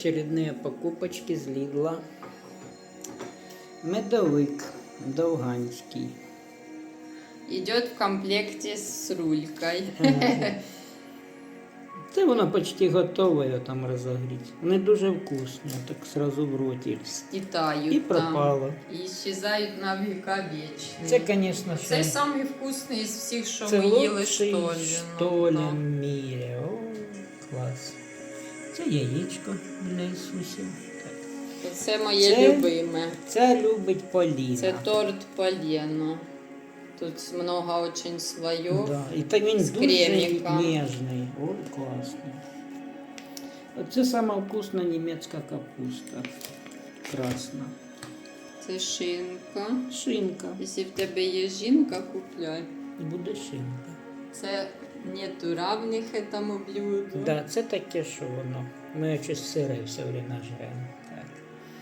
Очередные покупочки з Лідла. Медовик довганський. Идет в комплекте с рулькой. Це воно почти готове його там розогріти. Вони дуже вкусні, так сразу в роті. Скитают І там. пропало. И исчезают на века вечные. Це, звісно, що Це самий вкусний із всіх, що це ми їли лучший штолі. штолі Це яєчко для Ісусів. Це моє Це- любиме. Це любить Поліна. Це торт полено. Тут много очень слоев. Да. І так він з дуже ніжний. О, класний. Це сама вкусна німецька капуста. Красна. Це шинка. Шинка. Якщо в тебе є жінка, купляй. Буде шинка. Це нету равних этому блюду. Да, це таке, що воно. Ми щось сире все время жремо. Так.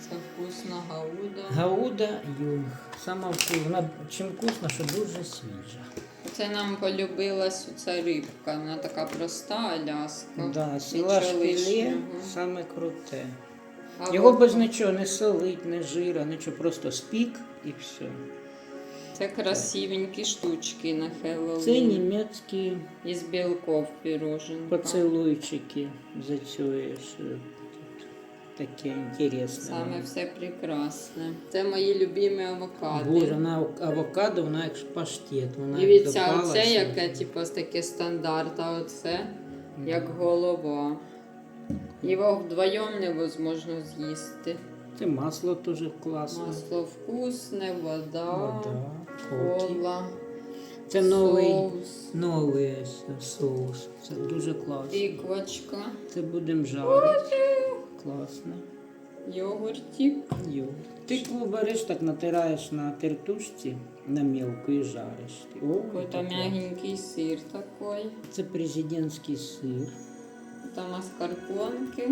Це вкусно гауда. Гауда юнг. Сама вкусна. Чим вкусна, що дуже свіжа. Це нам полюбилась ця рибка. Вона така проста, аляска. Да, філе лишнього. саме круте. А Його без нічого не солить, не жира, нічого, просто спік і все. Це красивенькі штучки на Це німецькі Із білков піроженка. поцілуйчики зацюєш. Тут таке інтересне. Саме все прекрасне. Це мої любимі авокадо. Боже, на авокадо, вона як паштет. Вона як Дивіться, допала оце яке, типу, таке стандарт, а оце як голова. Його вдвоєм невозможно з'їсти. Це масло теж класне. Масло вкусне, вода, Вода, кола, Це новий, соус, новий соус. Це дуже класно. тиквочка, Це будемо жарити. Класно. йогуртик. Йо. Тикву береш, так натираєш на тертушці на мілку і жариш. О, Какой-то мягенький сыр такой. Це президентський сир. Это маскарпонки.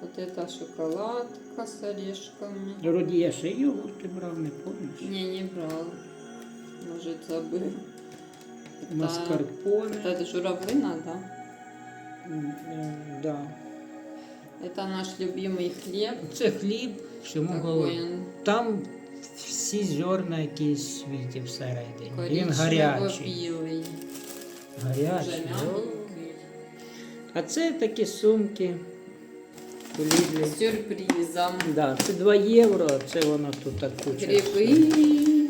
Вот это шоколадка с орешками. Вроді я ще йогурти брав, не помніш? Не, не брал. Может, забыл. Маскарпоне. Это журавлина, да? М, е, Да. Это наш любимый хлеб. Це хліб, чому Такой голод. он Там всі зерна якісь світі всередині. Він гарячий. коричнево-білий. Дуже Гарячий. О. мягенький. А це такі сумки. у Лідлі. С сюрпризом. Да, це 2 євро, а це воно тут так куча. Грибы.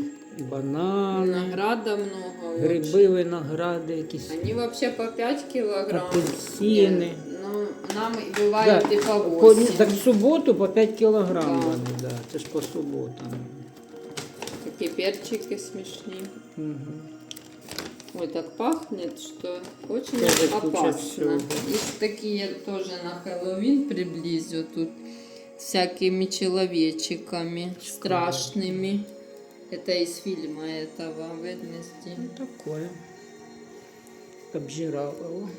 Банани, Винограда много. очень. гриби, виногради, якісь. Они вообще по 5 килограмм. Апельсины. Нет, Ну, нам бывает Да, и по По, 8. так в суботу по 5 кілограм Да. вони, да. Це ж по суботам. Такие перчики смешные. Угу. Ой, так пахнет, что очень Тоже опасно. Есть такие тоже на Хэллоуин приблизю тут всякими человечиками страшными. Это из фильма этого Wednesday. Ну, такое. Обжирало.